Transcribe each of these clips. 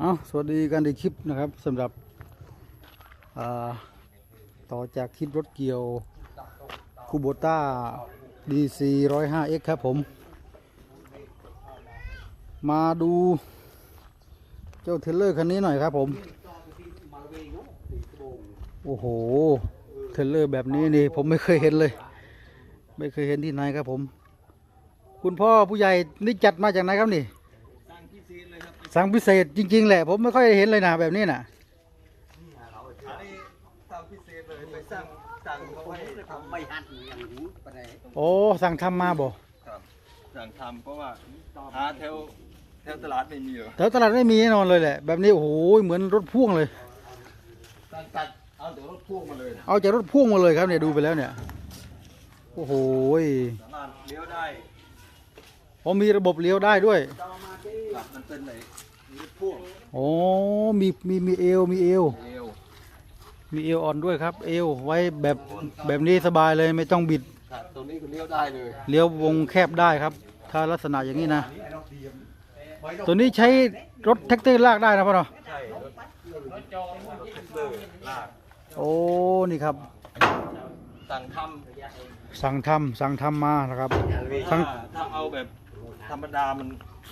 เอาสวัสดีกันในคลิปนะครับสำหรับต่อจากคลิปรถเกี่ยวคูโบต้า DC 105X ครับผม มาดูเจ้าเทเลอร์คันนี้หน่อยครับผม โอ้โห เทเลอร์แบบนี้นี่ผมไม่เคยเห็นเลย ไม่เคยเห็นที่ไหนครับผม คุณพ่อผู้ใหญ่นี่จัดมาจากไหนครับนี่ สั่งพิเศษจริง ๆ แหละ ผมไม่ค่อยเห็นเลยนะแบบนี้นะอันนี้ทำพิเศษเลยไปสร้างสั่งเขาไว้ทำไม่หันอย่างนี้ไปไหนโอ้สั่งทำมาบ่ครับสั่งทำเพราะว่าหาแถวแถวตลาดไม่มีหรอแถวตลาดไม่มีแน่นอนเลยแหละ แบบนี้โอ้โหเหมือนรถพ่วงเลยสั่งตัดเอาเดี๋ยวรถพ่วงมาเลยนะเอาจากรถพ่วงมาเลยครับเนี่ยดูไปแล้วเนี่ยโอ้โหสามารถเลี้ยวได้ผมมีระบบเลี้ยวได้ด้วย ครับมันเป็นไหนรถ พ่วงโอ้มีมีมีเอวมีเอวเร็วมีเอวอ่อนด้วยครับ เอวไว้แบบแบบนี้สบายเลยไม่ต้องบิดครับตรงนี้ก็เลี้ยวได้เลยเลี้ยววงแคบได้ครับ ถ้าลักษณะอย่างนี้นะ ตัวนี้ใช้รถแท็กเตอร์ลากได้นะพ่อเนาะใช่รถรถจองรถเทสเลอร์ลากโอ้นี่ครับ สั่งทสั่งทำสั่งทำมานะครับำสั่ง ถ้าถ้าเอาแบบธรรมดามัน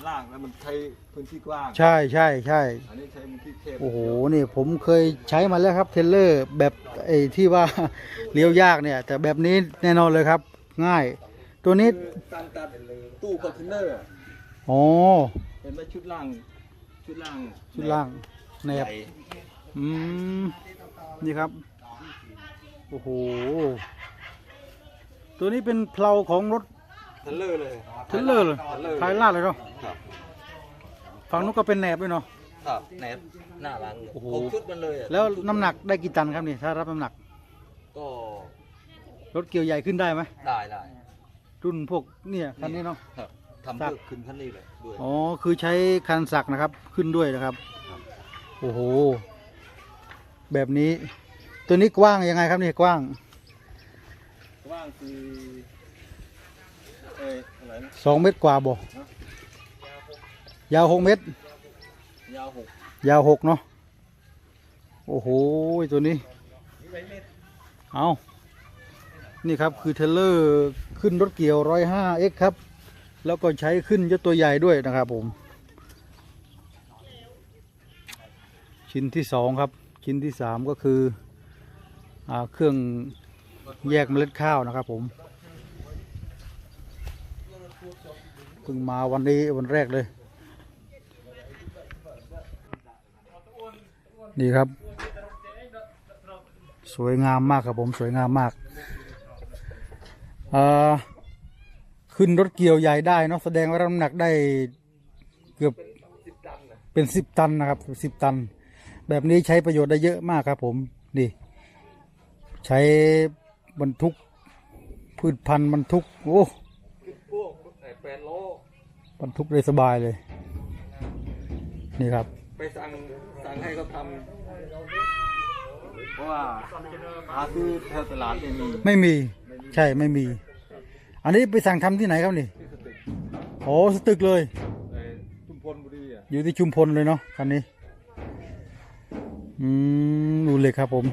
ลากแล้วมันใช้พื้นที่กว้าง ใช่ใช่ใช่อันนี้ใช้พื้นที่แคบโอ้โหนี่ผมเคยใช้มาแล้วครับเทรลเลอร์แบบไอ้ที่ว่า เลี้ยวยากเนี่ย แต่แบบนี้แน่นอนเลยครับ ง่าย ตัวนี้การตัดตู้คอนเทนเนอร์อ๋อเห็นไหมชุดล่าง ชุดล่างชุดล่างแนบใหญ่อืมนี่ครับ โอ้โห ตัวนี้เป็นเพลาของรถ เทเลอร์เลยเทรลเลอร์เลยทเลอร์ท้ายลาดเลยเนาะครับฝั่งนู้นก็เป็นแหนบด้วยเนาะครับแนบหน้าหลังโอ้โหครบชุดมันเลยอะแล้วน้ำหนักได้กี่ตันครับนี่ถ้ารับน้ำหนัก ก็รถเกี่ยวใหญ่ขึ้นได้ไหมได้ได้รุ่นพวกเนี่ยคันนี้เนาะครับทำครัเพื่บอขึ้นขั้นนี้เลยด้วยอ๋อคือใช้คันสักนะครับขึ้นด้วยนะครับ โอ้โห แบบนี้ ตัวนี้กว้างยังไงครับนี่กว้างว่างคือเอ้ยอะไรนะ สองเมตรกว่าบ่ยาวหกเมตร ยาวหกยาวหกเนาะ โอ้โห ตัวนี้ เอานี่ครับคือเทรลเลอร์ขึ้นรถเกี่ยวร้อยห้าเอ็กครับ แล้วก็ใช้ขึ้นยศตัวใหญ่ด้วยนะครับผม ชิ้นที่สองครับ ชิ้นที่สามก็คืออาเครื่องแยกเมล็ดข้าวนะครับผม เพิ่งมาวันนี้วันแรกเลย นี่ครับ สวยงามมากครับผมสวยงามมากอ่าขึ้นรถเกี่ยวใหญ่ได้เนาะแสดงว่าน้ำหนักได้เกือบเป็นสิบตันนะครับสิบตัน แบบนี้ใช้ประโยชน์ได้เยอะมากครับผมนี่ใช้บรรทุกพืชพันธุ์บรรทุกโอ้ ขึ้นพวกไอ้แปดโล บรรทุกได้สบายเลย นี่ครับ ไปสั่งสั่งให้เขาทำเพราะว่าหาซื้อแถวตลาดไม่มีไม่มี ใช่ไม่มี อันนี้ไปสั่งทำที่ไหนครับนี่ที่สตึกโอ้สตึกเลยไอ้ชุมพลบุรีอะอยู่ที่ชุมพลเลยเนาะคันนี้ อืมดูเหล็กครับผม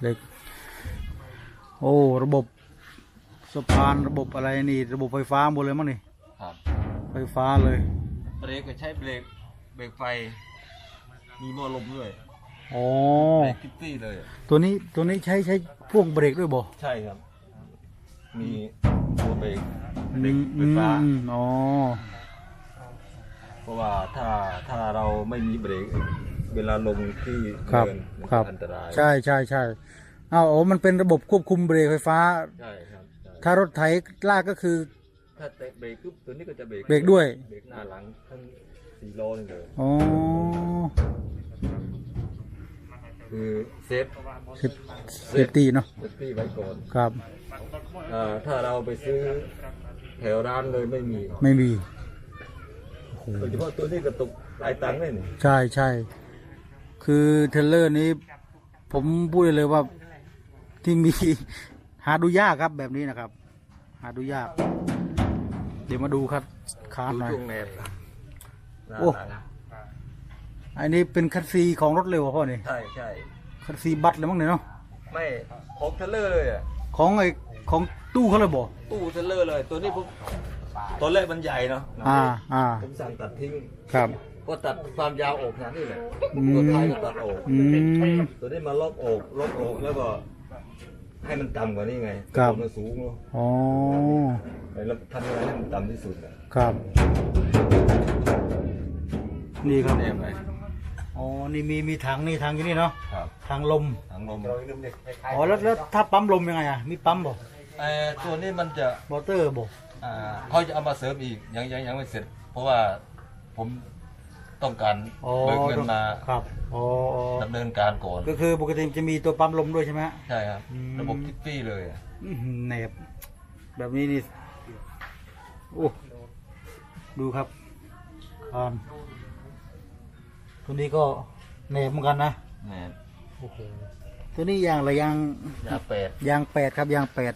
เหล็ก โอ้ ระบบ สะพานระบบอะไรนี่ ระบบไฟฟ้าหมดเลยมั้งนี่ครับไฟฟ้าเลยเบรกก็ใช้เบรกเบรกไฟ มีหม้อลมด้วยอ๋อเบรกคิตตี้เลย ตัวนี้ตัวนี้ใช้ใช้พ่วงเบรกด้วยบ่ใช่ครับ มีตัวเบรกอืเบรกมไฟอืมฟ้าอืมอ๋อ เพราะว่าถ้าถ้าเราไม่มีเบรกเวลาลงที่ครับเนินมันครับ อันตรายใช่ใช่ใช่อ้าวโอ้มันเป็นระบบควบคุมเบรกไฟฟ้า ใช่ครับใช่ ถ้ารถไถลากก็คือ ถ้าเตะเบรกปุ๊บตัวนี้ก็จะเบรกเบรกด้วย เบรกหน้าหลังทั้งสี่ล้อนี่เลยอ๋อคือเซฟเซฟเซฟตี้เนาะเซฟตี้ไว้ก่อนครับอ่าถ้าเราไปซื้อแถวร้านเลยไม่มีไม่มีโดยเฉพาะตัวนี้กระตุกหลายตังค์เลยนี่ใช่ใช่คือเทรลเลอร์นี้ ผมพูดได้เลยว่าที่มี หาดูยากครับแบบนี้นะครับ หาดูยาก เดี๋ยวมาดูครับคานดูหน่อยช่วงแนบหน้าโอ้หลังอันนี้เป็นคัสซีของรถเร็วเหรอพ่อเนี่ยใช่ใช่คัสซีบัสเลยมั้งเนี่ยเนาะไม่ของเทรลเลอร์เลยอะของไอ้ของตู้เขาเลยบอกตู้เทรลเลอร์เลย ตัวนี้ผมตัวแรกมันใหญ่เนาะอ่าอ่าผมสั่งตัดทิ้งครับ ก็ตัดความยาวอกอย่างนี้แหละอืมตัวท้ายก็ตัดอกอืมตัวนี้มาล็อกอกล็อกอกแล้วก็ ให้มันต่ำกว่านี้ไงครับอกมันสูงเนาะอ๋อแล้วทำยังไงให้มันต่ำที่สุดอะครับ นี่ครับแน่ไหมอ๋อนี่มีมีถังนี่ถังอยู่นี่เนาะครับถังลมถังลมอ๋อแล้วแล้วถ้าปั๊มลมยังไงอะมีปั๊มบ่เอ่อตัวนี้มันจะมอเตอร์บ่อ่าเขาจะเอามาเสริมอีกยังยังยังไม่เสร็จ เพราะว่าผม ต้องการอ๋อเบิกเงินมาครับอ๋ออ๋อดำเนินการก่อนก็คือปกติมันจะมีตัวปั๊มลมด้วยใช่ไหมฮะ ใช่ครับ อืม ระบบทิปปี้เลยอะอื้อหือแหนบแบบนี้นี่โอ้ดูครับอ่านตัวนี้ก็แหนบเหมือนกันนะแหม่โอ้โหตัวนี้ยางอะไรยาง ยาแปดยางแปดครับยางแปด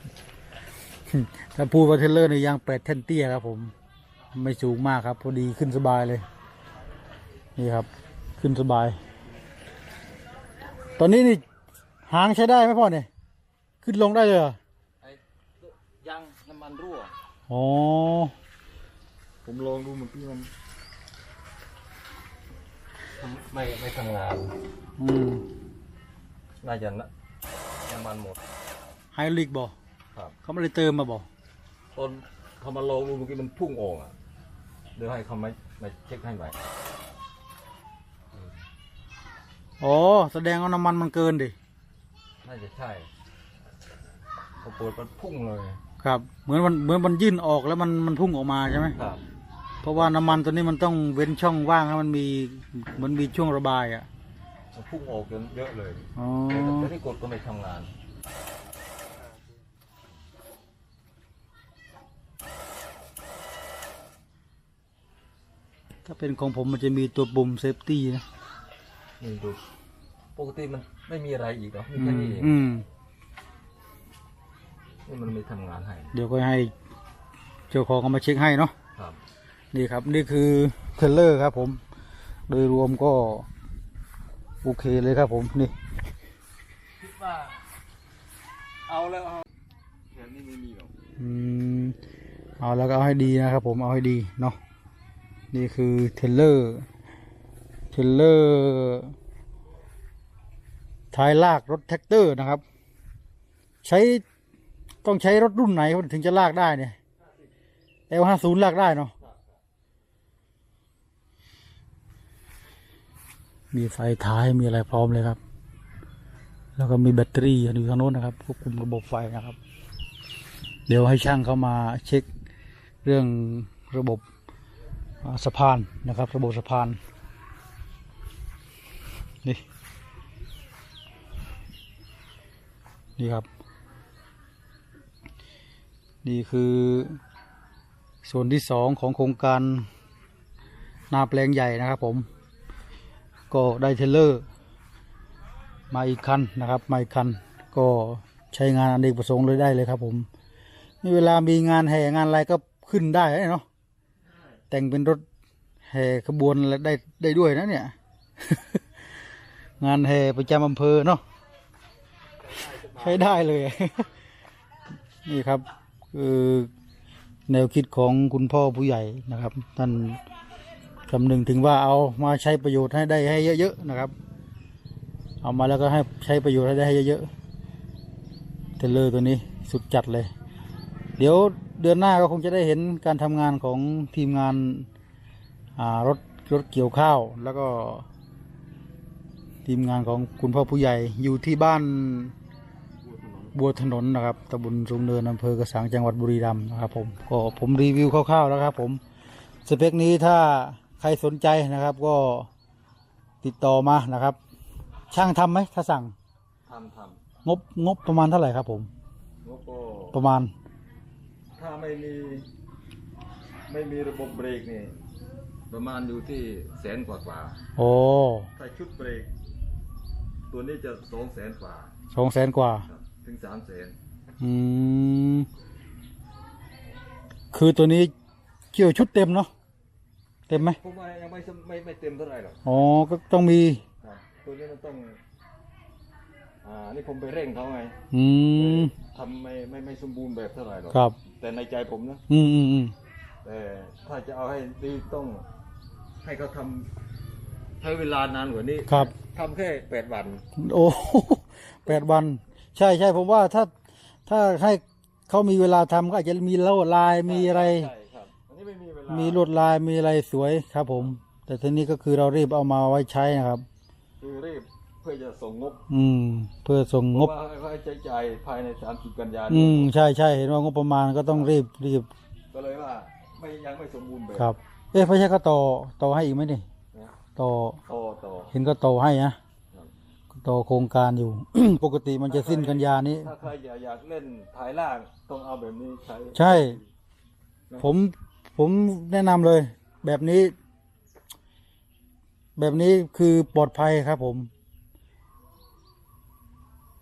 ถ้าพูดว่าเทรลเลอร์ในยยางแปดแท่นเตี้ยครับผม ไม่สูงมากครับ พอดีขึ้นสบายเลย นี่ครับ ขึ้นสบาย ตอนนี้นี่หางใช้ได้ไหมพ่อเนี่ยขึ้นลงได้เลยเหรอไอ้ยางน้ำมันรั่ว อ๋อ ผมลองดูเมื่อกี้มันไม่ไม่ทำงานอืมน่าจะนะน้ำมันหมดไฮดรอลิกบ่ครับเขาไม่ได้เติมมาบ่ตอนเขามาลองดูเมื่อกี้มันพุ่งออกอะเดี๋ยวให้เขามามาเช็คให้ใหม่ อ๋อแสดงว่าน้ำมันมันเกินดิ น่าจะใช่พอเปิดมันพุ่งเลยครับ เหมือนมันเหมือนมันยื่นออกแล้วมันมันพุ่งออกมาใช่ไหมครับเพราะว่าน้ำมันตัวนี้มันต้องเว้นช่องว่างให้มันมีเหมันมีช่วงระบายอะมันพุ่งออกจนเยอะเลยอ๋อแต่ที่กดก็ไม่ทำงาน ถ้าเป็นของผมมันจะมีตัวปุ่มเซฟตี้นะ นี่ดู ปกติมันไม่มีอะไรอีกหรอกมีอืแค่มนี้เองอืม นี่มันไม่ทำงานให้เดี๋ยวก็ให้เจ้าของเขามาเช็คให้เนาะ ครับนี่ครับนี่คือเทรลเลอร์ครับผม โดยรวมก็ โอเคเลยครับผมนี่ คิดว่า เอาแล้วเอาแถวนี้ไม่มีหรอกอืมเอาแล้วก็เอาให้ดีนะครับผมเอาให้ดีเนาะนี่คือเทรลเลอร์ เทรลเลอร์ท้ายลากรถแท็กเตอร์นะครับ ใช้ต้องใช้รถรุ่นไหนถึงจะลากได้เนี่ย L ห้าศูนย์ลากได้เนาะมีไฟท้ายมีอะไรพร้อมเลยครับ แล้วก็มีแบตเตอรี่อยู่ทางโน้นนะครับควบคุมระบบไฟนะครับ เดี๋ยวให้ช่างเข้ามาเช็คเรื่องระบบสะพานนะครับ ระบบสะพาน นี่ นี่ครับ นี่คือส่วนที่สองของโครงการนาแปลงใหญ่นะครับผม ก็ได้เทเลอร์ มาอีกคันนะครับมาอีกคันก็ใช้งานอเนกประสงค์เลยได้เลยครับผมนี่เวลามีงานแห่งานอะไรก็ขึ้นได้เนาะแต่งเป็นรถแห่ขบวนอะไรได้ได้ด้วยนะเนี่ย งานแห่ประจำอำเภอเนาะใช้ได้เลย นี่ครับคือแนวคิดของคุณพ่อผู้ใหญ่นะครับท่านคำนึงถึงว่าเอามาใช้ประโยชน์ให้ได้ให้เยอะๆนะครับ เอามาแล้วก็ให้ใช้ประโยชน์ให้ได้ให้เยอะๆเทรลเลอร์ตัวนี้สุดจัดเลย เดี๋ยวเดือนหน้าก็คงจะได้เห็นการทำงานของทีมงานรถรถเกี่ยวข้าวแล้วก็ ทีมงานของคุณพ่อผู้ใหญ่อยู่ที่บ้านบัวถนนนะครับตำบลสูงเนินอำเภอกระสังจังหวัดบุรีรัมย์นะครับผมก็ผมรีวิวคร่าวๆแล้วครับผมสเปคนี้ถ้าใครสนใจนะครับก็ติดต่อมานะครับ ช่างทำไหมถ้าสั่งทำทงบงบประมาณเท่าไหร่ครับผมำแล้วก็ประมาณ ถ้าไม่มีไม่มีระบบเบรกนี่ประมาณอยู่ที่แสนกว่ากว่าโอ้ถ้าชุดเบรก ตัวนี้จะสองแสนกว่าสองแสนกว่า ครับถึงสามแสนอืม คือตัวนี้เกี่ยวชุดเต็มเนาะเต็มไหมผมว่ายังไม่สมไม่ไม่เต็มเท่าไหร่หรอกอ๋อก็ต้องมี ครับตัวนี้มันต้อง อ่า นี่ผมไปเร่งเขาไงอืม ทำไม่ไม่ไม่สมบูรณ์แบบเท่าไหร่หรอกครับ แต่ในใจผมนะ อืมอืมอืมแต่ถ้าจะเอาให้ดีต้องให้เขาทำใช้เวลานานกว่านี้ครับ ทำแค่แปดวัน โอ้แปดวัน ใช่ใช่ผมว่าถ้าถ้าให้เขามีเวลาทำก็อาจจะมีลวดลายมีอะไร ใช่ครับอันนี้ไม่มีเวลามีลวดลายมีอะไรสวยครับ ผม แต่ทีนี้ก็คือเรารีบเอามาไว้ใช้นะครับ คือรีบเพื่อจะส่งงบอืม เพื่อส่งงบเพราะว่าให้ใช้จ่ายภายในสามสิบกันยาอืนี้มใช่ใช่เห็นว่างบประมาณก็ต้องรีบรีบก็เลยว่าไม่ยังไม่สมบูรณ์แบบครับ เอ๊ะไม่ใช่ก็ต่อต่อให้อีกไหมนี่นะ ต่อต่อต่อเห็นก็ต่อให้นะครับต่อโครงการอยู่ ปกติมันจะสิ้นกันยานี้ ถ้าใครอยากอยากเล่นถ่ายล่างต้องเอาแบบนี้ใช้ใช่ ผมผมแนะนำเลย แบบนี้ แบบนี้คือปลอดภัยครับผม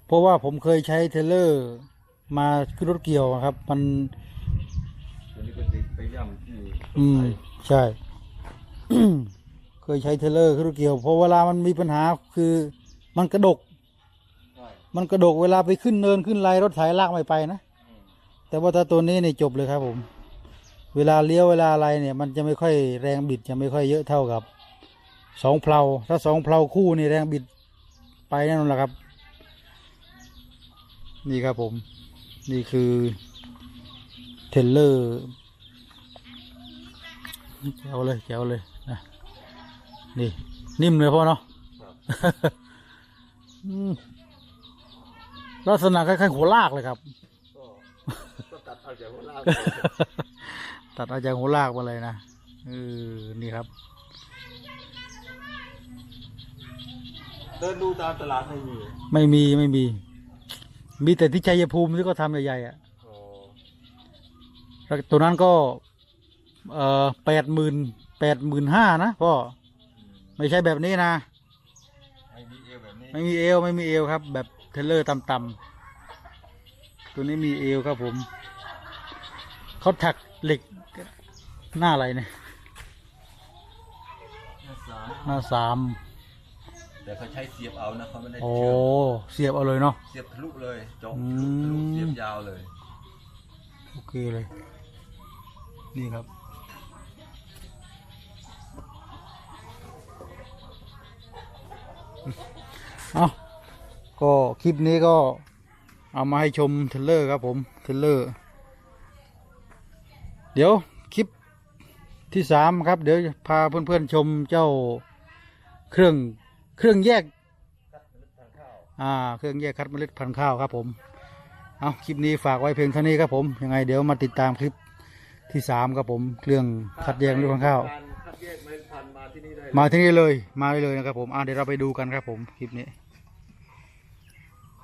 เพราะว่าผมเคยใช้เทรลเลอร์ มาขึ้นรถเกี่ยวอะครับ มัน ตัวนี้ก็ติดไปย่ำที่อืม ใช่ เคยใช้เทเลอร์ขึ้นรถเกี่ยวเพราะเวลามันมีปัญหาคือมันกระดก มันกระดกเวลาไปขึ้นเนินขึ้นไรรถไถลากไม่ไปนะ แต่ว่าถ้าตัวนี้เนี่ยจบเลยครับผม เวลาเลี้ยวเวลาอะไรเนี่ย มันจะไม่ค่อยแรงบิดจะไม่ค่อยเยอะเท่ากับสองเพลาถ้าสองเพลาคู่นี่แรงบิดไปแน่นอนแหละครับ นี่ครับผม นี่คือเทเลอร์แจวเลยแจวเลยนะ นี่นิ่มเลยพ่อเนาะครับอืมลักษณะคล้ายๆหัวลากเลยครับก็ก็ตัดเอาจากหัวล่างตัดเอาจากหัวลากมาเลยนะเออนี่ครับ เดินดูตามตลาดไม่มี ไม่มีไม่มี มีแต่ที่ชัยภูมิที่เขาทำใหญ่ๆอะอ๋อแล้วตัวนั้นก็ เอ่อแปดหมื่นแปดหมื่นห้านะพ่ออืม ไม่ใช่แบบนี้นะ ไม่มีเอวแบบนี้ไม่มีเอวไม่มีเอวครับ แบบเทรลเลอร์ต่ำๆตัวนี้มีเอวครับผมเขาถักเหล็กหน้าอะไรเนี่ยสามหน้าสามแต่เขาใช้เสียบเอานะเขาไม่ได้โอ้เชื่อมเสียบเอาเลยเนาะ เสียบทะลุเลยเจาะอืทะลุมทะลุเสียบยาวเลย โอเคเลย นี่ครับ เอาก็คลิปนี้ก็เอามาให้ชมเทเลอร์ครับผมเทเลอร์ เดี๋ยวคลิปที่สามครับ เดี๋ยวพาเพื่อนๆชมเจ้าเครื่องเครื่องแยกอ่าเครื่องแยกคัดเมล็ดพันธุ์ข้าวครับผมเอาคลิปนี้ฝากไว้เพียงเท่านี้ครับผมยังไงเดี๋ยวมาติดตามคลิปที่สามครับผมเครื่องคัดแยกเมล็ดพันธุ์ข้าว ที่นี่ได้เลยมาที่นี่เลย มาได้เลยนะครับผมอ่าเดี๋ยวเราไปดูกันครับผมคลิปนี้